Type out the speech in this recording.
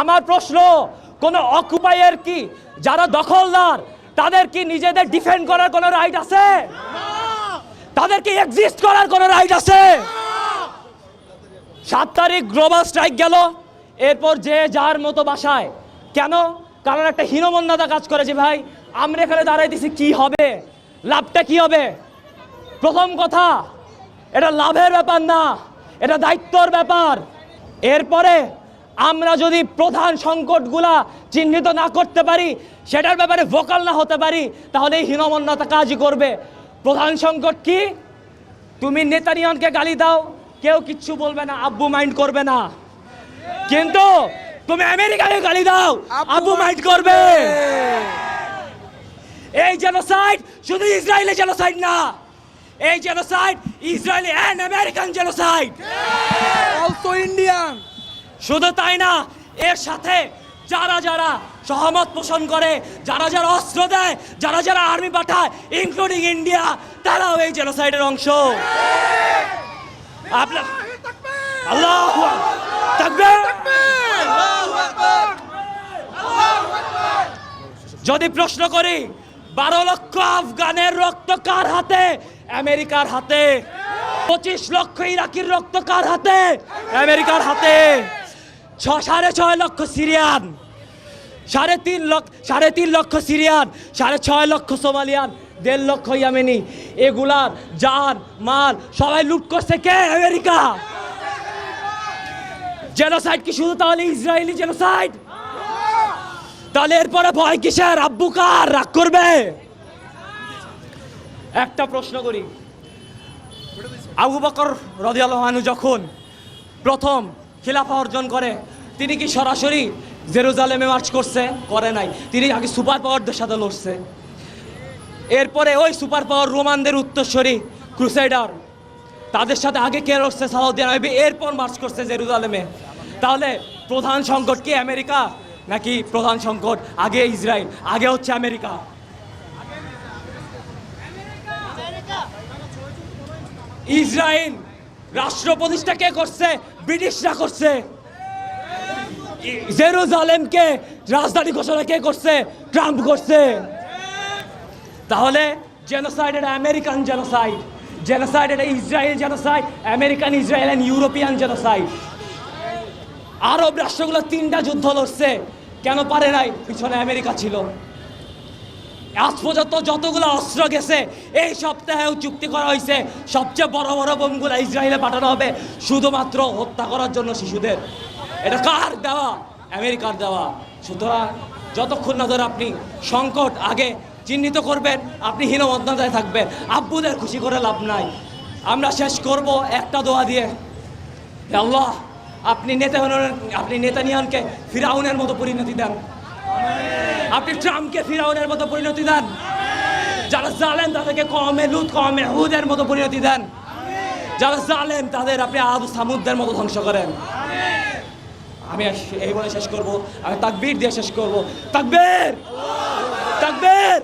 আমার প্রশ্ন, কোন অকুপাইয়ের কি যারা দখলদার, তাদের কি নিজেদের ডিফেন্ড করার কোনো রাইট আছে? তাদের কি এক্সিস্ট করার কোনো রাইট আছে? সাত তারিখ গ্লোবাল স্ট্রাইক গেল, এরপর যে যার মতো বাসায়। কেন? কারণ একটা হীনমন্যতা কাজ করেছে ভাই, আমরা এখানে দাঁড়াইতেছি, কি হবে? লাভটা কি হবে? প্রথম কথা, এটা লাভের ব্যাপার না, এটা দায়িত্বর ব্যাপার। এরপরে আমরা যদি প্রধান সংকটগুলা চিহ্নিত না করতে পারি সেটার ব্যাপারে ভোকাল না হতে পারি তাহলে এই হীনমন্যতা কাজই করবে। প্রধান সংকট কি? তুমি নেতানিয়ানকে গালি দাও কেউ কিচ্ছু বলবে না আব্বু মাইন্ড করবে না। কিন্তু তুমি আমেরিকাকে গালি দাও আব্বু মাইন্ড করবে। এই জেনোসাইড শুধু ইসরায়েলি জেনোসাইড না এই genocide Israeli and American genocide also Indian শুধু তাই না, এর সাথে যারা যারা সহমত পোষণ করে, যারা যারা অস্ত্র দেয়, যারা যারা আর্মি পাঠায় ইনক্লুডিং ইন্ডিয়া তারাও এই জেনোসাইডের অংশ। যদি প্রশ্ন করি, বারো লক্ষ আফগানের রক্ত কার হাতে? আমেরিকার হাতে। পঁচিশ লক্ষ ইরাকির রক্ত কার হাতে? আমেরিকার হাতে। ছ, সাড়ে ছয় লক্ষ সিরিয়ান। সাড়ে তিন লক্ষ, সাড়ে তিন লক্ষ সিরিয়ান, সাড়ে ছয় লক্ষ সোমালিয়ান, দেড় লক্ষ ইয়ামেনি। এগুলার জান, মাল সবাই লুট করছে কে? আমেরিকা। জেনোসাইড কি শুধু তাহলে ইসরায়েলি জেনোসাইড তাহলে এরপরে ভয় কিসের? আব্বু কার? রাগ করবে? একটা প্রশ্ন করি। আবু বকর রদিয়ালহানু যখন প্রথম খিলাফা অর্জন করে। তিনি কি সরাসরি জেরুজালেমে মার্চ করছে? করে নাই। তিনি আগে সুপার পাওয়ারদের সাথে লড়ছে। এরপরে ওই সুপার পাওয়ার রোমানদের উত্তরস্বরী ক্রুসাইডার তাদের সাথে আগে কে লড়ছে? সাউদি আরবে। এরপর মার্চ করছে জেরুজালেমে। তাহলে প্রধান সংকট কি আমেরিকা, নাকি প্রধান সংকট আগে ইসরায়েল? আগে হচ্ছে আমেরিকা। ইসরায়েল রাষ্ট্র প্রতিষ্ঠা কে করছে? ব্রিটিশরা করছে। জেরুজালেমকে রাজধানী ঘোষণা কে করছে? ট্রাম্প করছে। তাহলে জেনোসাইড এটা আমেরিকান জেনোসাইড জেনোসাইড এটা Israel genocide American, Israel and European genocide Arab রাষ্ট্রগুলো তিনটা যুদ্ধ লড়ছে। কেন পারে নাই? পিছনে আমেরিকা ছিল। আজ পর্যন্ত যতগুলো অস্ত্র গেছে, এই সপ্তাহেও চুক্তি করা হয়েছে, সবচেয়ে বড় বড় বোমগুলো ইসরায়েলে পাঠানো হবে, শুধুমাত্র হত্যা করার জন্য শিশুদের। এটা কার দেওয়া? আমেরিকার দেওয়া। সুতরাং যতক্ষণ না ধরে আপনি সংকট আগে চিহ্নিত করবেন, আপনি হীনমন্দায় থাকবেন, আব্বুদের খুশি করে লাভ নাই। আমরা শেষ করব একটা দোয়া দিয়ে। আল্লাহ, আপনি নেতা আপনি নেতানিয়ানকে ফিরাউনের মতো পরিণতি দেন। আপনি ট্রাম্পকে ফিরাউনের মতো পরিণতি দেন। যারা জালেন তাদেরকে কমে লুত কমে হুদের মতো পরিণতি দেন। যারা জালেন তাদের আপনি আবু সামুদ্রের মতো ধ্বংস করেন। আমি এই বলে শেষ করব। আমি তাকবীর দিয়ে শেষ করব। তাকবীর! তাকবীর!